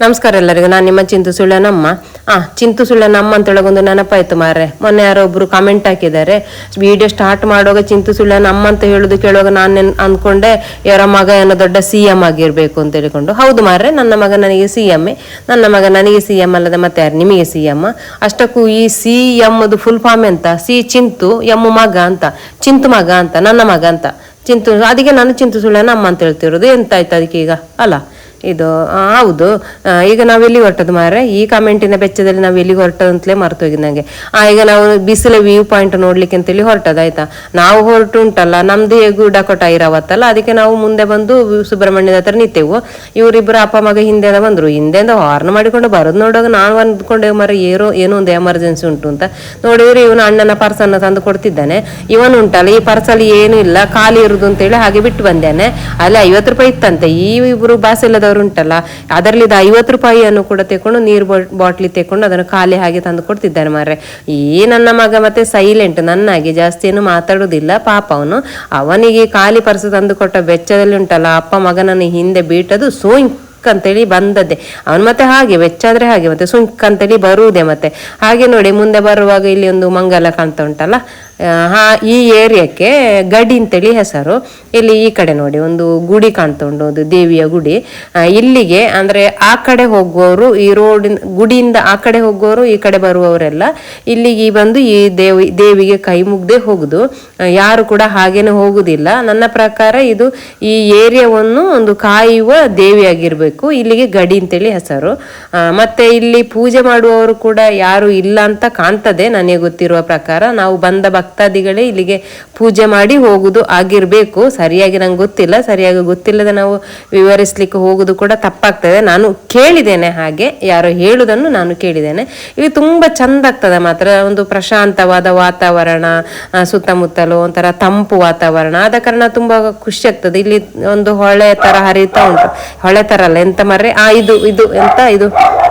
ನಮಸ್ಕಾರ ಎಲ್ಲರಿಗೂ. ನಾನು ನಿಮ್ಮ ಚಿಂತು ಸುಳ್ಳನಮ್ಮ ಆ, ಚಿಂತು ಸುಳ್ಳನಮ್ಮ ಅಂತೇಳಗೊಂದು ನೆನಪಾಯ್ತು ಮಾರ್ರೆ. ಮೊನ್ನೆ ಯಾರೋ ಒಬ್ರು ಕಮೆಂಟ್ ಹಾಕಿದ್ದಾರೆ. ವಿಡಿಯೋ ಸ್ಟಾರ್ಟ್ ಮಾಡುವಾಗ ಚಿಂತು ಸುಳ್ಳನಮ್ಮ ಅಂತ ಹೇಳುದು ಕೇಳುವಾಗ ನಾನು ಅಂದ್ಕೊಂಡೆ ಯಾರ ಮಗ ಏನೋ ದೊಡ್ಡ ಸಿ ಎಂ ಆಗಿರ್ಬೇಕು ಅಂತ ಹೇಳಿಕೊಂಡು. ಹೌದು ಮಾರ್ರೆ, ನನ್ನ ಮಗ ನನಗೆ ಸಿ ಎಂ. ನನ್ನ ಮಗ ನನಗೆ ಸಿ ಎಂ ಅಲ್ಲದೆ ಮತ್ತೆ ಯಾರು ನಿಮಗೆ ಸಿ ಎಂ ಅಷ್ಟಕ್ಕೂ ಈ ಸಿ ಎಮ್ದು ಫುಲ್ ಫಾರ್ಮ್ ಎಂತ? ಸಿ ಚಿಂತು ಎಂ ಮಗ ಅಂತ. ಚಿಂತು ಮಗ ಅಂತ, ನನ್ನ ಮಗ ಅಂತ. ಚಿಂತು ಅದಕ್ಕೆ ನಾನು ಚಿಂತು ಸುಳ್ಳನಮ್ಮ ಅಂತ ಹೇಳ್ತಿರೋದು. ಎಂತಾಯ್ತು ಅದಕ್ಕೆ ಈಗ? ಅಲ್ಲ. ಇದು ಹೌದು. ಈಗ ನಾವು ಎಲ್ಲಿ ಹೊರಟದ್ದು ಮಾರ್ರೆ? ಈ ಕಮೆಂಟಿನ ಬೆಚ್ಚದಲ್ಲಿ ನಾವು ಎಲ್ಲಿಗೆ ಹೊರಟದ್ದು ಅಂತಲೇ ಮರ್ತು ಹೋಗಿದ್ದು ನಂಗೆ. ಆ, ಈಗ ನಾವು ಬಿಸಿಲ ವ್ಯೂ ಪಾಯಿಂಟ್ ನೋಡ್ಲಿಕ್ಕೆ ಅಂತೇಳಿ ಹೊರಟದ, ಆಯ್ತಾ? ನಾವು ಹೊರಟು ಉಂಟಲ್ಲ ನಮ್ದು ಹೇಗೂ ಡಕೋಟ ಇರಾವತ್ತಲ್ಲ ಅದಕ್ಕೆ ನಾವು ಮುಂದೆ ಬಂದು ಸುಬ್ರಹ್ಮಣ್ಯದ ಹತ್ರ ನಿಂತೆವು. ಇವರಿಬ್ಬರು ಅಪ್ಪ, ಮಗ ಹಿಂದೆ ಬಂದ್ರು. ಹಿಂದೆಂದ ಹಾರ್ನ್ ಮಾಡಿಕೊಂಡು ಬರೋದು ನೋಡುವಾಗ ನಾನು ಅಂದ್ಕೊಂಡೆ ಮರ ಏನೋ ಏನೋ ಒಂದು ಎಮರ್ಜೆನ್ಸಿ ಉಂಟು ಅಂತ. ನೋಡಿದ್ರೆ ಇವನು ಅಣ್ಣನ ಪರ್ಸನ್ನ ತಂದು ಕೊಡ್ತಿದ್ದಾನೆ. ಇವನು ಉಂಟಲ್ಲ, ಈ ಪರ್ಸಲ್ಲಿ ಏನು ಇಲ್ಲ, ಖಾಲಿ ಇರುದು ಅಂತೇಳಿ ಹಾಗೆ ಬಿಟ್ಟು ಬಂದೇನೆ ಅಲ್ಲಿ, ಐವತ್ತು ರೂಪಾಯಿ ಇತ್ತಂತೆ. ಈ ಇಬ್ರು ಬಾಸ್ ಇಲ್ಲದವ್ರು ಉಂಟಲ್ಲ ಅದರಲ್ಲಿ ಇದು ಐವತ್ತು ರೂಪಾಯಿಯನ್ನು ಕೂಡ ತೆಕೊಂಡು ನೀರು ಬಾಟ್ಲಿ ತೆಕೊಂಡು ಅದನ್ನು ಖಾಲಿ ಹಾಗೆ ತಂದು ಕೊಡ್ತಿದ್ದಾನೆ ಮಾರ್ರೆ. ಈ ನನ್ನ ಮಗ ಮತ್ತೆ ಸೈಲೆಂಟ್ ನನ್ನಾಗಿ ಜಾಸ್ತಿ ಏನು ಮಾತಾಡುದಿಲ್ಲ ಪಾಪ ಅವನು. ಅವನಿಗೆ ಖಾಲಿ ಪರ್ಸು ತಂದು ಕೊಟ್ಟ ಬೆಚ್ಚದಲ್ಲಿ ಉಂಟಲ್ಲ, ಅಪ್ಪ ಮಗನನ್ನು ಹಿಂದೆ ಬೀಟದು ಸೋಯಿಂಗ್ ಅಂತೇಳಿ ಬಂದದ್ದೆ. ಅವನು ಮತ್ತೆ ಹಾಗೆ ವೆಚ್ಚ ಆದ್ರೆ ಹಾಗೆ, ಮತ್ತೆ ಸುಂಕ್ ಅಂತೇಳಿ ಬರುವುದೇ ಮತ್ತೆ. ಹಾಗೆ ನೋಡಿ, ಮುಂದೆ ಬರುವಾಗ ಇಲ್ಲಿ ಒಂದು ಮಂಗಲ ಕಾಣ್ತಾ ಉಂಟಲ್ಲ. ಹಾ, ಈ ಏರಿಯಾಕ್ಕೆ ಗಡಿ ಅಂತೇಳಿ ಹೆಸರು. ಇಲ್ಲಿ ಈ ಕಡೆ ನೋಡಿ, ಒಂದು ಗುಡಿ ಕಾಣ್ತಾ ಒಂದು ದೇವಿಯ ಗುಡಿ. ಇಲ್ಲಿಗೆ ಅಂದ್ರೆ ಆ ಕಡೆ ಹೋಗುವವರು ಈ ರೋಡಿನ ಗುಡಿಯಿಂದ ಆ ಕಡೆ ಹೋಗುವವರು, ಈ ಕಡೆ ಬರುವವರೆಲ್ಲ ಇಲ್ಲಿಗೆ ಬಂದು ಈ ದೇವಿ, ದೇವಿಗೆ ಕೈ ಮುಗ್ದೆ ಹೋಗುದು. ಯಾರು ಕೂಡ ಹಾಗೇನೆ ಹೋಗುದಿಲ್ಲ. ನನ್ನ ಪ್ರಕಾರ ಇದು ಈ ಏರಿಯಾವನ್ನು ಒಂದು ಕಾಯುವ ದೇವಿಯಾಗಿರ್ಬೇಕು. ಇಲ್ಲಿಗೆ ಗಡಿ ಅಂತೇಳಿ ಹೆಸರು. ಮತ್ತೆ ಇಲ್ಲಿ ಪೂಜೆ ಮಾಡುವವರು ಕೂಡ ಯಾರು ಇಲ್ಲ ಅಂತ ಕಾಣ್ತದೆ ನನಗೆ ಗೊತ್ತಿರುವ ಪ್ರಕಾರ. ನಾವು ಬಂದ ಭಕ್ತಾದಿಗಳೇ ಇಲ್ಲಿಗೆ ಪೂಜೆ ಮಾಡಿ ಹೋಗುದು ಆಗಿರ್ಬೇಕು. ಸರಿಯಾಗಿ ನಂಗೆ ಗೊತ್ತಿಲ್ಲ. ಸರಿಯಾಗಿ ಗೊತ್ತಿಲ್ಲದೆ ನಾವು ವಿವರಿಸ್ಲಿಕ್ಕೆ ಹೋಗುದು ಕೂಡ ತಪ್ಪಾಗ್ತದೆ. ನಾನು ಕೇಳಿದ್ದೇನೆ ಹಾಗೆ. ಯಾರೋ ಹೇಳುದನ್ನು ನಾನು ಕೇಳಿದ್ದೇನೆ. ಇಲ್ಲಿ ತುಂಬಾ ಚಂದ ಆಗ್ತದೆ ಮಾತ್ರ. ಒಂದು ಪ್ರಶಾಂತವಾದ ವಾತಾವರಣ ಸುತ್ತಮುತ್ತಲು ಒಂಥರ ತಂಪು ವಾತಾವರಣ. ಆದ ಕಾರಣ ತುಂಬಾ ಖುಷಿ ಆಗ್ತದೆ. ಇಲ್ಲಿ ಒಂದು ಹೊಳೆ ತರ ಹರಿತಾ ಉಂಟು. ಹೊಳೆ ತರ ಅಲ್ಲ. ಎಂತ ಮರ್ರೆ? ಆ, ಇದು ಇದು, ಎಂತ? ಇದು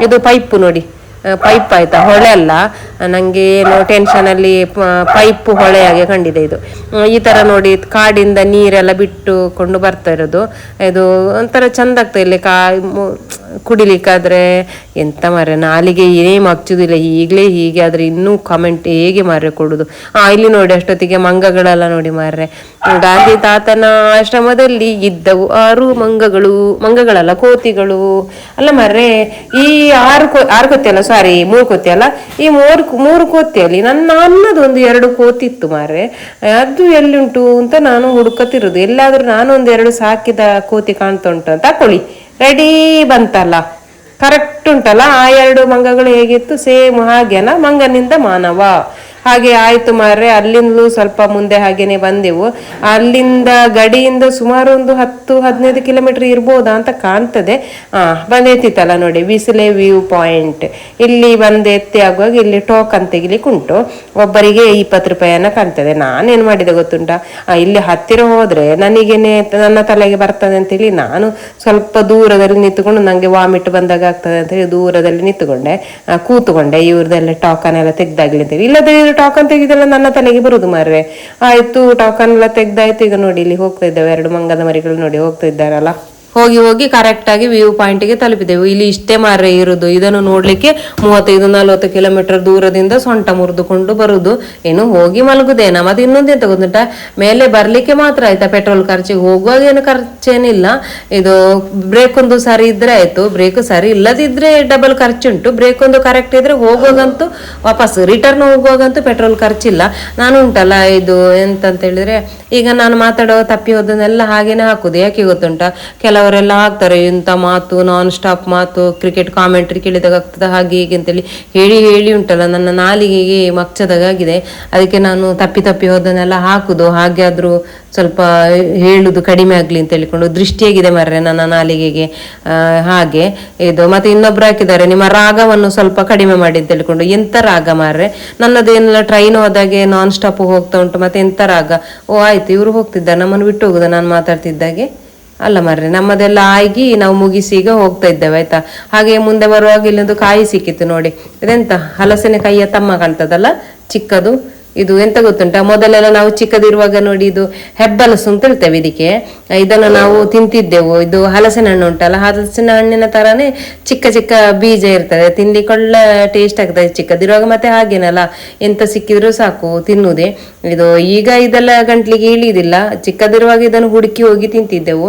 ಇದು ಪೈಪು ನೋಡಿ. ಪೈಪ್ ಆಯ್ತಾ? ಹೊಳೆ ಅಲ್ಲ. ನಂಗೆ ಏನು ಟೆನ್ಷನ್ ಅಲ್ಲಿ ಪೈಪ್ ಹೊಳೆಯಾಗೆ ಕಂಡಿದೆ ಇದು. ಈ ತರ ನೋಡಿ ಕಾಡಿಂದ ನೀರೆಲ್ಲ ಬಿಟ್ಟುಕೊಂಡು ಬರ್ತಾ ಇರೋದು. ಇದು ಒಂಥರ ಚಂದ ಆಗ್ತಾ ಇಲ್ಲಿ ಕಾ ಕುಡಿಲಿಕ್ಕಾದ್ರೆ ಎಂತ ಮಾರ್ರೆ, ನಾಲಿಗೆ ಏನೇ ಮಗ್ಚುದಿಲ್ಲ ಈಗಲೇ ಹೀಗೆ ಆದ್ರೆ ಇನ್ನೂ ಕಮೆಂಟ್ ಹೇಗೆ ಮಾರ್ರೆ ಕೊಡುದು? ಆ, ಇಲ್ಲಿ ನೋಡಿ ಅಷ್ಟೊತ್ತಿಗೆ ಮಂಗಗಳೆಲ್ಲ ನೋಡಿ ಮಾರ್ರೆ. ಗಾಂಧಿ ತಾತನ ಆಶ್ರಮದಲ್ಲಿ ಇದ್ದವು ಆರು ಮಂಗಗಳು, ಮಂಗಗಳಲ್ಲ, ಕೋತಿಗಳು. ಅಲ್ಲ ಮಾರ್ರೆ, ಈ ಆರು ಕೋ, ಆರು ಕೋತಿ ಅಲ್ಲ ಸಾರಿ ಮೂರು ಕೋತಿ ಅಲ್ಲ, ಈ ಮೂರು ಮೂರು ಕೋತಿಯಲ್ಲಿ ನನ್ನ ಅನ್ನದ ಒಂದು ಎರಡು ಕೋತಿ ಇತ್ತು ಮಾರ್ರೆ. ಅದು ಎಲ್ಲಿ ಉಂಟು ಅಂತ ನಾನು ಹುಡುಕತ್ತಿರೋದು. ಎಲ್ಲಾದ್ರೂ ನಾನು ಒಂದು ಎರಡು ಸಾಕಿದ ಕೋತಿ ಕಾಣ್ತಾ ಉಂಟು ಅಂತ ತಕೊಳ್ಳಿ ರೆಡಿ ಬಂತಲ್ಲ. ಕರೆಕ್ಟ್ ಉಂಟಲ್ಲ. ಆ ಎರಡು ಮಂಗಗಳು ಹೇಗಿತ್ತು? ಸೇಮ್ ಹಾಗೆನ ಮಂಗನಿಂದ ಮಾನವ. ಹಾಗೆ ಆಯ್ತು ಮಾರ್ರೆ, ಅಲ್ಲಿಂದಲೂ ಸ್ವಲ್ಪ ಮುಂದೆ ಹಾಗೇನೆ ಬಂದೆವು. ಅಲ್ಲಿಂದ ಗಡಿಯಿಂದ ಸುಮಾರು ಒಂದು ಹತ್ತು, ಹದಿನೈದು ಕಿಲೋಮೀಟರ್ ಇರ್ಬೋದಾ ಅಂತ ಕಾಣ್ತದೆ. ಆ, ಬಂದೈತಿತ್ತಲ್ಲ ನೋಡಿ, ಬಿಸಿಲೆ ವ್ಯೂ ಪಾಯಿಂಟ್. ಇಲ್ಲಿ ಬಂದು ಎತ್ತಿ ಆಗುವಾಗ ಇಲ್ಲಿ ಟೋಕನ್ ತೆಗಿಲಿಕ್ಕೆ ಉಂಟು. ಒಬ್ಬರಿಗೆ ಇಪ್ಪತ್ತು ರೂಪಾಯಿಯನ್ನ ಕಾಣ್ತದೆ. ನಾನೇನು ಮಾಡಿದೆ ಗೊತ್ತುಂಟಾ? ಇಲ್ಲಿ ಹತ್ತಿರ ಹೋದ್ರೆ ನನಗೇನೆ ನನ್ನ ತಲೆಗೆ ಬರ್ತದೆ ಅಂತೇಳಿ ನಾನು ಸ್ವಲ್ಪ ದೂರದಲ್ಲಿ ನಿಂತುಕೊಂಡು ನಂಗೆ ವಾಮಿಟ್ ಬಂದಾಗ ಆಗ್ತದೆ ಅಂತ ಹೇಳಿ ದೂರದಲ್ಲಿ ನಿಂತುಕೊಂಡೆ. ಕೂತ್ಕೊಂಡೆ ಇವ್ರದೆಲ್ಲ ಟಾಕನ್ ಎಲ್ಲ ತೆಗ್ದಾಗ್ಲಿ ಅಂತೇಳಿ ಇಲ್ಲದ್ರೆ ಟಾಕನ್ ತೆಗಿದೆಲ್ಲ ನನ್ನ ತಲೆಗೆ ಬರುದು ಮಾರ್ರೆ. ಆಯ್ತು, ಟಾಕನ್ ಎಲ್ಲ ತೆಗ್ದಾಯ್ತು, ಈಗ ನೋಡಿ, ಇಲ್ಲಿ ಹೋಗ್ತಾ ಇದ್ದಾವೆ. ಎರಡು ಮಂಗದ ಮರಿಗಳು ನೋಡಿ, ಹೋಗ್ತಾ ಇದ್ದಾರಲ್ಲ. ಹೋಗಿ ಹೋಗಿ ಕರೆಕ್ಟ್ ಆಗಿ ವ್ಯೂ ಪಾಯಿಂಟ್ಗೆ ತಲುಪಿದೆವು. ಇಲ್ಲಿ ಇಷ್ಟೇ ಮಾರ್ರೆ ಇರುದು. ಇದನ್ನು ನೋಡ್ಲಿಕ್ಕೆ ಮೂವತ್ತೈದು, ನಲವತ್ತು ಕಿಲೋಮೀಟರ್ ದೂರದಿಂದ ಸೊಂಟ ಮುರಿದುಕೊಂಡು ಬರುದು. ಏನು ಹೋಗಿ ಮಲಗುದೇನ ಮತ್ತೆ ಇನ್ನೊಂದು ಎಂತ ಗೊತ್ತುಂಟ? ಮೇಲೆ ಬರ್ಲಿಕ್ಕೆ ಮಾತ್ರ ಆಯ್ತಾ ಪೆಟ್ರೋಲ್ ಖರ್ಚಿಗೆ ಹೋಗುವಾಗ ಏನು ಖರ್ಚೇನಿಲ್ಲ. ಇದು ಬ್ರೇಕ್ ಒಂದು ಸರಿ ಇದ್ರೆ ಆಯ್ತು. ಬ್ರೇಕ್ ಸರಿ ಇಲ್ಲದಿದ್ರೆ ಡಬಲ್ ಖರ್ಚುಂಟು. ಬ್ರೇಕ್ ಒಂದು ಕರೆಕ್ಟ್ ಇದ್ರೆ ಹೋಗುವಾಗಂತೂ ವಾಪಸ್ ರಿಟರ್ನ್ ಹೋಗುವಾಗಂತೂ ಪೆಟ್ರೋಲ್ ಖರ್ಚಿಲ್ಲ. ನಾನು ಉಂಟಲ್ಲ ಇದು ಎಂತ ಅಂತ ಹೇಳಿದ್ರೆ, ಈಗ ನಾನು ಮಾತಾಡೋ ತಪ್ಪಿ ಹೋದನ್ನೆಲ್ಲ ಹಾಗೇನೆ ಹಾಕುದು. ಯಾಕೆ ಗೊತ್ತುಂಟ? ಕೆಲವರೆಲ್ಲ ಹಾಕ್ತಾರೆ ಇಂಥ ಮಾತು ನಾನ್ ಸ್ಟಾಪ್ ಮಾತು ಕ್ರಿಕೆಟ್ ಕಾಮೆಂಟ್ರಿ ಕೇಳಿದಾಗ ಆಗ್ತದೆ, ಹಾಗೆ ಹೀಗೆ ಅಂತೇಳಿ ಹೇಳಿ ಹೇಳಿ ಉಂಟಲ್ಲ, ನನ್ನ ನಾಲಿಗೆಗೆ ಮಚ್ಚದಾಗಿದೆ ಅದಕ್ಕೆ ನಾನು ತಪ್ಪಿ ತಪ್ಪಿ ಹೋದನ್ನೆಲ್ಲ ಹಾಕುದು ಹಾಗೆ ಆದ್ರೂ ಸ್ವಲ್ಪ ಹೇಳುದು ಕಡಿಮೆ ಆಗ್ಲಿ ಅಂತ ಹೇಳಿಕೊಂಡು ದೃಷ್ಟಿಯಾಗಿದೆ ಮರ್ರೆ ನನ್ನ ನಾಲಿಗೆಗೆ. ಹಾಗೆ ಇದು, ಮತ್ತೆ ಇನ್ನೊಬ್ರು ಹಾಕಿದ್ದಾರೆ, ನಿಮ್ಮ ರಾಗವನ್ನು ಸ್ವಲ್ಪ ಕಡಿಮೆ ಮಾಡಿ ಅಂತ ಹೇಳಿಕೊಂಡು ಎಂತ ರಾಗ ಮಾರ್ರೆ? ನನ್ನದೇನೆಲ್ಲ ಟ್ರೈನ್ ಹೋದಾಗೆ ನಾನ್ ಸ್ಟಾಪ್ ಹೋಗ್ತಾ ಉಂಟು, ಮತ್ತೆ ಎಂತ ರಾಗ? ಓ, ಆಯ್ತು, ಇವರು ಹೋಗ್ತಿದ್ದಾರೆ, ನಮ್ಮನ್ನು ಬಿಟ್ಟು ಹೋಗುದ? ನಾನು ಮಾತಾಡ್ತಿದ್ದಾಗೆ? ಅಲ್ಲ ಮರ್ರೆ, ನಮ್ಮದೆಲ್ಲ ಆಗಿ ನಾವು ಮುಗಿಸಿ ಈಗ ಹೋಗ್ತಾ ಇದ್ದೇವೆ, ಆಯ್ತಾ? ಹಾಗೆ ಮುಂದೆ ಬರುವಾಗ ಇಲ್ಲೊಂದು ಕಾಯಿ ಸಿಕ್ಕಿತ್ತು ನೋಡಿ. ಇದೆಂತ? ಹಲಸಿನ ಕೈಯ ತಮ್ಮ ಕಾಣ್ತದಲ್ಲ? ಚಿಕ್ಕದು. ಇದು ಎಂತ ಗೊತ್ತುಂಟ? ಮೊದಲೆಲ್ಲ ನಾವು ಚಿಕ್ಕದಿರುವಾಗ ನೋಡಿ ಇದು ಹೆಬ್ಬಲಸು ಅಂತ ಹೇಳ್ತೇವೆ ಇದಕ್ಕೆ. ಇದನ್ನು ನಾವು ತಿಂತಿದ್ದೆವು. ಇದು ಹಲಸಿನ ಹಣ್ಣು ಉಂಟಲ್ಲ, ಹಲಸಿನ ಹಣ್ಣಿನ ತರಾನೇ ಚಿಕ್ಕ ಚಿಕ್ಕ ಬೀಜ ಇರ್ತದೆ. ತಿನ್ಲಿಕ್ಕೆ ಟೇಸ್ಟ್ ಆಗ್ತದೆ ಚಿಕ್ಕದಿರುವಾಗ, ಮತ್ತೆ ಹಾಗೇನಲ್ಲ? ಎಂತ ಸಿಕ್ಕಿದ್ರು ಸಾಕು ತಿನ್ನುವುದೇ ಇದು ಈಗ ಇದೆಲ್ಲ ಗಂಟ್ಲಿಗೆ ಇಳಿದಿಲ್ಲ. ಚಿಕ್ಕದಿರುವಾಗ ಇದನ್ನು ಹುಡುಕಿ ಹೋಗಿ ತಿಂತಿದ್ದೆವು.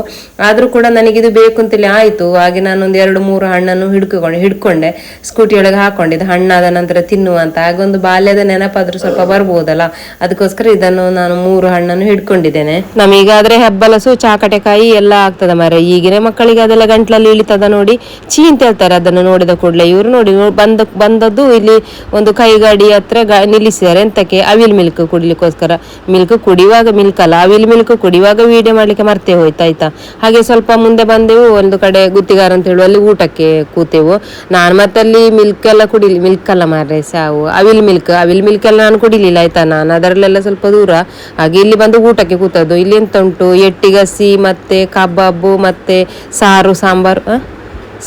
ಆದ್ರೂ ಕೂಡ ನನಗಿದು ಬೇಕು ಅಂತೇಳಿ ಆಯ್ತು. ಹಾಗೆ ನಾನೊಂದು ಎರಡು ಮೂರು ಹಣ್ಣನ್ನು ಹಿಡ್ಕೊಂಡು ಹಿಡ್ಕೊಂಡೆ. ಸ್ಕೂಟಿ ಒಳಗೆ ಹಾಕೊಂಡಿದ್ದು ಹಣ್ಣಾದ ನಂತರ ತಿನ್ನುವ ಅಂತ. ಆಗೊಂದು ಬಾಲ್ಯದ ನೆನಪಾದ್ರೂ ಸ್ವಲ್ಪ ಬರ್ಬೋದಲ್ಲ. ಅದಕ್ಕೋಸ್ಕರ ಇದನ್ನು ನಾನು ಮೂರು ಹಣ್ಣನ್ನು ಹಿಡ್ಕೊಂಡಿದ್ದೇನೆ. ನಮೀಗಾದ್ರೆ ಹೆಬ್ಬಲಸು, ಚಾಕಟೆಕಾಯಿ ಎಲ್ಲ ಆಗ್ತದ ಮರ ಈಗಿನ ಮಕ್ಕಳಿಗೆ ಅದೆಲ್ಲ ಗಂಟ್ಲಲ್ಲಿ ಇಳಿತದ ನೋಡಿ ಚೀ ಅಂತ ಹೇಳ್ತಾರೆ. ಅದನ್ನು ನೋಡಿದ ಕೂಡಲೇ ಇವರು ನೋಡಿ. ಬಂದ ಬಂದದ್ದು ಇಲ್ಲಿ ಒಂದು ಕೈಗಾಡಿ ಹತ್ರ ನಿಲ್ಲಿಸಿದ್ದಾರೆ. ಎಂತಕ್ಕೆ? ಅವಿಲ್ ಮಿಲ್ಕ್ ಕುಡಿಲಿಕ್ಕೋಸ್ಕರ ಮಿಲ್ಕ್ ಕುಡಿಯುವಾಗ ಮಿಲ್ಕ್ ಅಲ್ಲ ಅವಿಲ್ ಮಿಲ್ಕ್ ಕುಡಿಯುವಾಗ ವಿಡಿಯೋ ಮಾಡ್ಲಿಕ್ಕೆ ಮರ್ತೆ ಹೋಯ್ತು ಆಯ್ತಾ ಹಾಗೆ ಸ್ವಲ್ಪ ಮುಂದೆ ಬಂದೆವು, ಒಂದು ಕಡೆ ಗುತ್ತಿಗಾರ ಅಂತ ಹೇಳುವ ಅಲ್ಲಿ ಊಟಕ್ಕೆ ಕೂತೆವು. ನಾನು ಮತ್ತಲ್ಲಿ ಮಿಲ್ಕ್ ಎಲ್ಲ ಕುಡಿಲಿ, ಮಿಲ್ಕ್ ಅಲ್ಲ ಮಾರ್ರೆ, ಸಾವು. ಅವಿಲ್ ಮಿಲ್ಕ್ ಅವಿಲ್ ಮಿಲ್ಕ್ ಎಲ್ಲ ನಾನು ಕುಡಿಲಿಲ್ಲ, ಆಯ್ತಾ? ನಾನು ಅದರಲ್ಲೆಲ್ಲ ಸ್ವಲ್ಪ ದೂರ. ಹಾಗೆ ಇಲ್ಲಿ ಬಂದು ಊಟಕ್ಕೆ ಕೂತದ್ದು. ಇಲ್ಲಿ ಎಂತ ಉಂಟು ಎಟ್ಟಿಗಸಿ ಮತ್ತೆ ಕಬಾಬು, ಮತ್ತೆ ಸಾರು, ಸಾಂಬಾರು?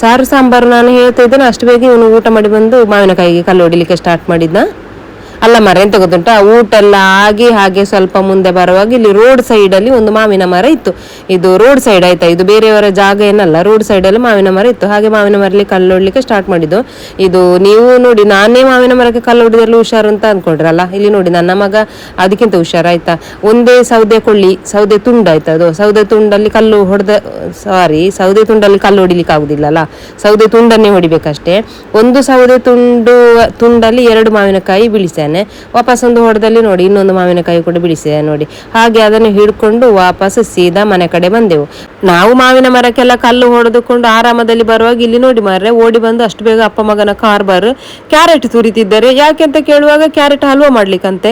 ಸಾರು, ಸಾಂಬಾರು ನಾನು ಹೇಳ್ತಾ ಇದ್ದೇನೆ, ಅಷ್ಟು ಬೇಗ ಇವನು ಊಟ ಮಾಡಿ ಬಂದು ಮಾವಿನಕಾಯಿಗೆ ಕಲ್ಲು ಹೊಡಿಲಿಕ್ಕೆ ಸ್ಟಾರ್ಟ್ ಮಾಡಿದ್ದ ಅಲ್ಲ ಮರ, ಎಂತ ಗೊತ್ತುಂಟಾ? ಊಟ ಎಲ್ಲ ಆಗಿ ಹಾಗೆ ಸ್ವಲ್ಪ ಮುಂದೆ ಬರುವಾಗ ಇಲ್ಲಿ ರೋಡ್ ಸೈಡ್ ಅಲ್ಲಿ ಒಂದು ಮಾವಿನ ಮರ ಇತ್ತು. ಇದು ರೋಡ್ ಸೈಡ್ ಆಯ್ತಾ? ಇದು ಬೇರೆಯವರ ಜಾಗ ಏನಲ್ಲ ರೋಡ್ ಸೈಡ್ ಅಲ್ಲಿ ಮಾವಿನ ಮರ ಇತ್ತು. ಹಾಗೆ ಮಾವಿನ ಮರಲಿ ಕಲ್ಲು ಹೊಡ್ಲಿಕ್ಕೆ ಸ್ಟಾರ್ಟ್ ಮಾಡಿದ್ದು. ಇದು ನೀವು ನೋಡಿ, ನಾನೇ ಮಾವಿನ ಮರಕ್ಕೆ ಕಲ್ಲು ಹೊಡೆದ್ರಲ್ಲಿ ಹುಷಾರು ಅಂತ ಅನ್ಕೊಂಡ್ರಲ್ಲ ಇಲ್ಲಿ ನೋಡಿ, ನನ್ನ ಮಗ ಅದಕ್ಕಿಂತ ಹುಷಾರಾಯ್ತಾ? ಒಂದೇ ಸೌದೆ ಕೊಳ್ಳಿ, ಸೌದೆ ತುಂಡು ಆಯ್ತಾ ಅದು? ಸೌದೆ ತುಂಡಲ್ಲಿ ಕಲ್ಲು ಹೊಡೆದ ಸಾರಿ ಸೌದೆ ತುಂಡಲ್ಲಿ ಕಲ್ಲು ಹೊಡಿಲಿಕ್ಕೆ ಆಗುದಿಲ್ಲ ಅಲ್ಲ? ಸೌದೆ ತುಂಡನ್ನೇ ಹೊಡಿಬೇಕಷ್ಟೇ. ಒಂದು ಸೌದೆ ತುಂಡು, ತುಂಡಲ್ಲಿ ಎರಡು ಮಾವಿನಕಾಯಿ ಬೀಳಿಸ್ಯಾನೆ ವಾಪಸ್ ಒಂದು ಹೊಡೆದಲ್ಲಿ ನೋಡಿ, ಇನ್ನೊಂದು ಮಾವಿನಕಾಯಿ ಕೂಡ ಬಿಡಿಸಿದೆ ನೋಡಿ. ಹಾಗೆ ಅದನ್ನು ಹಿಡ್ಕೊಂಡು ವಾಪಸ್ ಸೀದಾ ಮನೆ ಕಡೆ ಬಂದೆವು. ನಾವು ಮಾವಿನ ಮರಕ್ಕೆಲ್ಲ ಕಲ್ಲು ಹೊಡೆದುಕೊಂಡು ಆರಾಮದಲ್ಲಿ ಬರುವಾಗ ಇಲ್ಲಿ ನೋಡಿ ಮಾರ್ರೆ, ಓಡಿ ಬಂದು ಅಷ್ಟು ಬೇಗ ಅಪ್ಪ ಮಗನ ಕಾರ್ ಬಾರ್ ಕ್ಯಾರೆಟ್ ತುರಿತಿದ್ದಾರೆ. ಯಾಕೆ ಅಂತ ಕೇಳುವಾಗ ಕ್ಯಾರೆಟ್ ಹಲ್ವಾ ಮಾಡ್ಲಿಕ್ಕಂತೆ.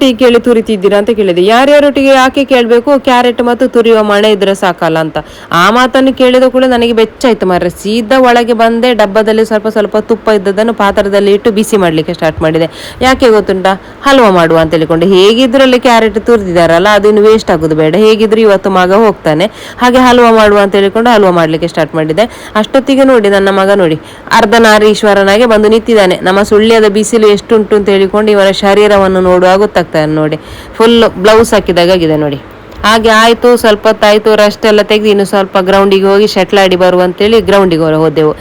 ಟೀ ಕೇಳಿ ತುರಿತಿದ್ದೀರಾ ಅಂತ ಕೇಳಿದೆ. ಯಾರ್ಯಾರೊಟ್ಟಿಗೆ ಯಾಕೆ ಕೇಳಬೇಕು? ಕ್ಯಾರೆಟ್ ಮತ್ತು ತುರಿಯುವ ಮಣೆ ಇದ್ರೆ ಸಾಕಲ್ಲ ಅಂತ. ಆ ಮಾತನ್ನು ಕೇಳಿದ ಕೂಡ ನನಗೆ ಬೆಚ್ಚಾಯ್ತು ಮಾರ್ರೆ. ಸೀದಾ ಒಳಗೆ ಬಂದೆ, ಡಬ್ಬದಲ್ಲಿ ಸ್ವಲ್ಪ ಸ್ವಲ್ಪ ತುಪ್ಪ ಇದ್ದದನ್ನು ಪಾತ್ರದಲ್ಲಿ ಇಟ್ಟು ಬಿಸಿ ಮಾಡ್ಲಿಕ್ಕೆ ಸ್ಟಾರ್ಟ್ ಮಾಡಿದೆ. ಯಾಕೆ ಗೊತ್ತುಂಟಾ? ಹಲ್ವಾ ಮಾಡುವ ಅಂತ ಹೇಳಿಕೊಂಡು ಹೇಗಿದ್ರಲ್ಲಿ ಕ್ಯಾರೆಟ್ ತುರಿದಿದ್ದಾರಲ್ಲ ಅದನ್ನು ವೇಸ್ಟ್ ಆಗೋದು ಬೇಡ. ಹೇಗಿದ್ರು ಇವತ್ತು ಮಗ ಹೋಗ್ತಾನೆ. ಹಾಗೆ ಹಲ್ವಾ ಮಾಡುವ ಅಂತ ಹೇಳಿಕೊಂಡು ಹಲ್ವಾ ಮಾಡ್ಲಿಕ್ಕೆ ಸ್ಟಾರ್ಟ್ ಮಾಡಿದೆ. ಅಷ್ಟೊತ್ತಿಗೆ ನೋಡಿ ನನ್ನ ಮಗ ನೋಡಿ ಅರ್ಧನಾರೀಶ್ವರನಾಗೆ ಬಂದು ನಿಂತಿದ್ದಾನೆ. ನಮ್ಮ ಸುಳ್ಳ್ಯದ ಬಿಸಿಲು ಎಷ್ಟುಂಟು ಅಂತ ಹೇಳಿಕೊಂಡು ಇವನ ಶರೀರವನ್ನು ನೋಡುವಾಗ ಗೊತ್ತಾಗ್ತಾನೆ ನೋಡಿ. ಫುಲ್ ಬ್ಲೌಸ್ ಹಾಕಿದಾಗ ಆಗಿದೆ ನೋಡಿ. ಹಾಗೆ ಆಯ್ತು, ಸ್ವಲ್ಪ ಹೊತ್ತಾಯಿತು ರೆಸ್ಟ್ ಎಲ್ಲ ತೆಗೆದು ಇನ್ನು ಸ್ವಲ್ಪ ಗ್ರೌಂಡಿಗೆ ಹೋಗಿ ಶಟ್ಲ್ ಆಡಿ ಬರುವ ಅಂತೇಳಿ ಗ್ರೌಂಡಿಗೆ ಹೋದೆವು.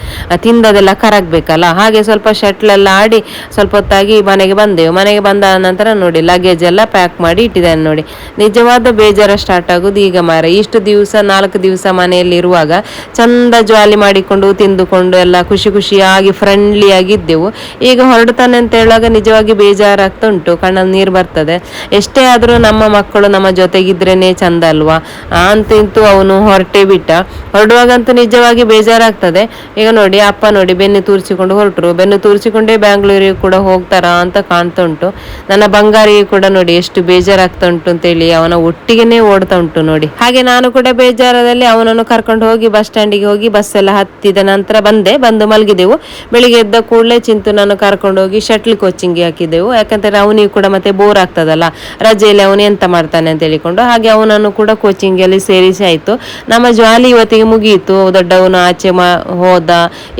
ತಿಂದದೆಲ್ಲ ಕರಗಬೇಕಲ್ಲ, ಹಾಗೆ ಸ್ವಲ್ಪ ಶಟ್ಲ್ ಎಲ್ಲ ಆಡಿ ಸ್ವಲ್ಪ ಹೊತ್ತಾಗಿ ಮನೆಗೆ ಬಂದೆವು. ಮನೆಗೆ ಬಂದ ನಂತರ ನೋಡಿ ಲಗೇಜ್ ಎಲ್ಲ ಪ್ಯಾಕ್ ಮಾಡಿ ಇಟ್ಟಿದ್ದಾನೆ ನೋಡಿ. ನಿಜವಾದ ಬೇಜಾರ ಸ್ಟಾರ್ಟ್ ಆಗೋದು ಈಗ ಮಾರ ಇಷ್ಟು ದಿವಸ, ನಾಲ್ಕು ದಿವಸ ಮನೆಯಲ್ಲಿ ಇರುವಾಗ ಚಂದ ಜಾಲಿ ಮಾಡಿಕೊಂಡು, ತಿಂದುಕೊಂಡು ಎಲ್ಲ ಖುಷಿ ಖುಷಿಯಾಗಿ ಫ್ರೆಂಡ್ಲಿ ಆಗಿದ್ದೆವು ಈಗ ಹೊರಡ್ತಾನೆ ಅಂತ ಹೇಳುವಾಗ ನಿಜವಾಗಿ ಬೇಜಾರಾಗ್ತಾ ಉಂಟು. ಕಣ್ಣಲ್ಲಿ ನೀರು ಬರ್ತದೆ. ಎಷ್ಟೇ ಆದರೂ ನಮ್ಮ ಮಕ್ಕಳು ನಮ್ಮ ಜೊತೆಗಿದ್ರೇನೆ ಚಂದ ಅಲ್ವಾ? ಆ ಅಂತ ಅವನು ಹೊರಟೇ ಬಿಟ್ಟ. ಹೊರಡುವಾಗಂತೂ ನಿಜವಾಗಿ ಬೇಜಾರಾಗ್ತದೆ. ಈಗ ನೋಡಿ, ಅಪ್ಪ ನೋಡಿ, ಬೆನ್ನು ತೂರಿಸಿಕೊಂಡು ಹೊರಟರು. ಬೆನ್ನು ತೂರಿಸಿಕೊಂಡೇ ಬ್ಯಾಂಗ್ಳೂರಿಗೆ ಕೂಡ ಹೋಗ್ತಾರಾ ಅಂತ ಕಾಣ್ತಾ ಉಂಟು ನನ್ನ ಬಂಗಾರಿಗೆ ಕೂಡ ನೋಡಿ, ಎಷ್ಟು ಬೇಜಾರಾಗ್ತಾ ಉಂಟು ಅಂತೇಳಿ ಅವನ ಒಟ್ಟಿಗೆನೇ ಓಡ್ತಾ ಉಂಟು ನೋಡಿ. ಹಾಗೆ ನಾನು ಕೂಡ ಬೇಜಾರದಲ್ಲಿ ಅವನನ್ನು ಕರ್ಕೊಂಡು ಹೋಗಿ ಬಸ್ ಸ್ಟ್ಯಾಂಡಿಗೆ ಹೋಗಿ ಬಸ್ ಎಲ್ಲ ಹತ್ತಿದ ನಂತರ ಬಂದೆ. ಬಂದು ಮಲಗಿದೆವು. ಬೆಳಿಗ್ಗೆ ಎದ್ದ ಕೂಡಲೇ ಚಿಂತು ನಾನು ಕರ್ಕೊಂಡು ಹೋಗಿ ಶಟ್ಲ್ ಕೋಚಿಂಗ್ ಹಾಕಿದೆವು. ಯಾಕಂದ್ರೆ ಅವನಿಗೆ ಕೂಡ ಮತ್ತೆ ಬೋರ್ ಆಗ್ತದಲ್ಲ. ರಜೆಯಲ್ಲಿ ಅವನು ಎಂತ ಮಾಡ್ತಾನೆ ಅಂತ ಹೇಳಿಕೊಂಡು. ಹಾಗೆ ಅವನನ್ನು ಕೂಡ ಕೋಚಿಂಗ್ ಅಲ್ಲಿ ಸೇರಿಸಿ ಆಯ್ತು. ನಮ್ಮ ಜಾಲಿ ಇವತ್ತಿಗೆ ಮುಗಿಯಿತು ದೊಡ್ಡವನು ಆಚೆ ಮಾ, ಹೋದ.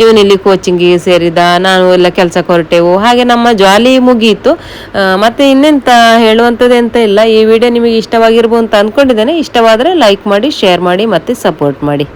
ಇವನಿಲ್ಲಿ ಕೋಚಿಂಗಿಗೆ ಸೇರಿದ. ನಾನು ಎಲ್ಲ ಕೆಲಸಕ್ಕೆ ಹೊರಟೆವು. ಹಾಗೆ ನಮ್ಮ ಜಾಲಿ ಮುಗಿಯಿತು ಮತ್ತೆ ಇನ್ನೆಂತ ಹೇಳುವಂಥದ್ದು ಎಂತ ಇಲ್ಲ. ಈ ವಿಡಿಯೋ ನಿಮಗೆ ಇಷ್ಟವಾಗಿರ್ಬೋದು ಅಂತ ಅನ್ಕೊಂಡಿದ್ದೇನೆ. ಇಷ್ಟವಾದರೆ ಲೈಕ್ ಮಾಡಿ ಶೇರ್ ಮಾಡಿ ಮತ್ತೆ ಸಪೋರ್ಟ್ ಮಾಡಿ.